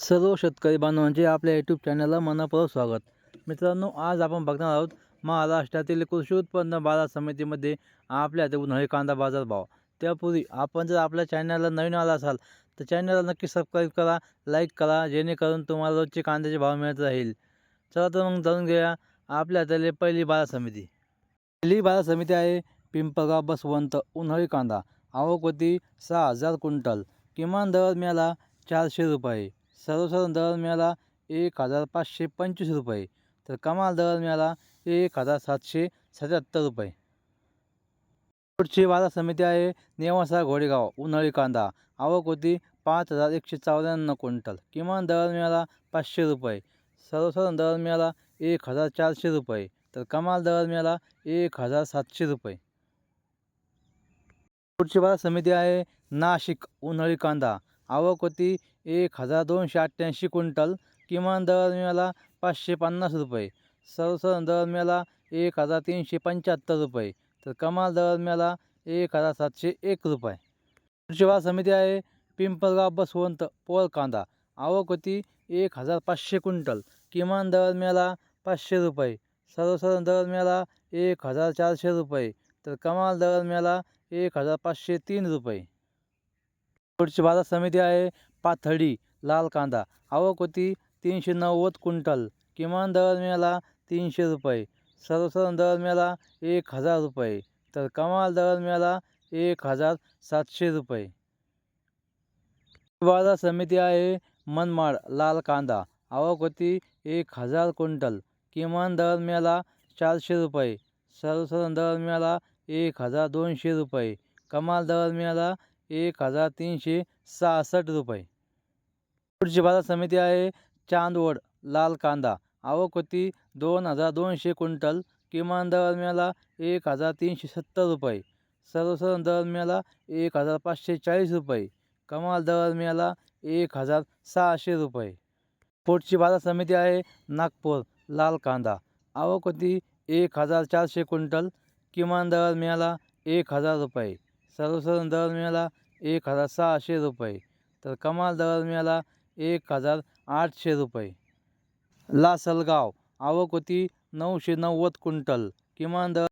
सर्व शेतकरी बांधवांचे आपल्या यूट्यूब चॅनलला मनापूर्वक स्वागत. मित्रांनो आज आपण बघणार आहोत महाराष्ट्रातील कृषी उत्पन्न बाजार समितीमध्ये आपल्या इथे उन्हाळी कांदा बाजार भाव. त्यापूर्वी आपण जर आपल्या चॅनलला नवीन आला असाल तर चॅनलला नक्की सबस्क्राईब करा लाईक करा जेणेकरून तुम्हाला रोजचे कांद्याचे भाव मिळत राहील. चला तर मग जाणून घेऊया आपल्या इथली पहिली बाजार समिती. पहिली बाजार समिती आहे पिंपळगाव बसवंत उन्हाळी कांदा. आवक होती सहा हजार क्विंटल. किमान दर मिळाला चारशे रुपये. सर्वसाधारण दर मिळाला एक हजार पाचशे पंचवीस रुपये. तर कमाल दर मिळाला एक हजार सातशे सत्याहत्तर रुपये. पुढची बाजार समिती आहे नेवासा घोडेगाव उन्हाळी कांदा. आवक होती पाच हजार एकशे चौऱ्याण्णव क्विंटल. किमान दर मिळाला पाचशे रुपये. सर्वसाधारण दर मिळाला एक हजार चारशे रुपये. तर कमाल दर मिळाला एक हजार सातशे रुपये. पुढची बाजार समिती आहे नाशिक उन्हाळी कांदा. आवक होती एक हजार दोनशे अठ्ठ्याऐंशी क्विंटल किमान दर मिळाला पाचशे पन्नास रुपये. सर्वसाधारण दर मिळाला एक हजार तीनशे पंच्याहत्तर रुपये. तर कमाल दर मिळाला एक हजार सातशे एक रुपये. पुढची बाजार समिती आहे पिंपळगाव बसवंत पोळ कांदा. आवक होती एक हजार पाचशे क्विंटल किमान दर मिळाला पाचशे रुपये. सर्वसाधारण दर मिळाला एक हजार चारशे रुपये. तर कमाल दर मिळाला एक हजार पाचशे तीन रुपये. पुढची बाजार समिती आहे पाथडी लाल कांदा. आवक होती तीनशे नव्वद क्विंटल. किमान दर मिळाला तीनशे रुपये. सर्वसाधारण दर मिळाला एक हजार रुपये. तर कमाल दर मिळाला एक हजार सातशे रुपये. बाजार समिती आहे मनमाड लाल कांदा. आवक होती एक हजार क्विंटल. किमान दर मिळाला चारशे रुपये. सर्वसाधारण दर मिळाला एक हजार दोनशे रुपये. कमाल दर मिळाला एक हजार तीनशे सहासष्ट रुपये. पुढची बाजार समिती आहे चांदवड लाल कांदा. आवक होती दोन हजार दोनशे क्विंटल. किमान दर मिळाला एक हजार तीनशे सत्तर रुपये. सर्वसाधारण दर मिळाला एक हजार पाचशे चाळीस रुपये. कमाल दर मिळाला एक हजार सहाशे रुपये. पुढची बाजार समिती आहे नागपूर लाल कांदा. आवक होती एक हजार चारशे क्विंटल. किमान दर मिळाला एक हजार रुपये. सर्वसाधारण दर मिळाला एक हजार सहाशे रुपये. तर कमाल दर मिळाला एक हजार आठशे रुपये. लासलगाव आवक होती नऊशे नव्वद क्विंटल. किमान दर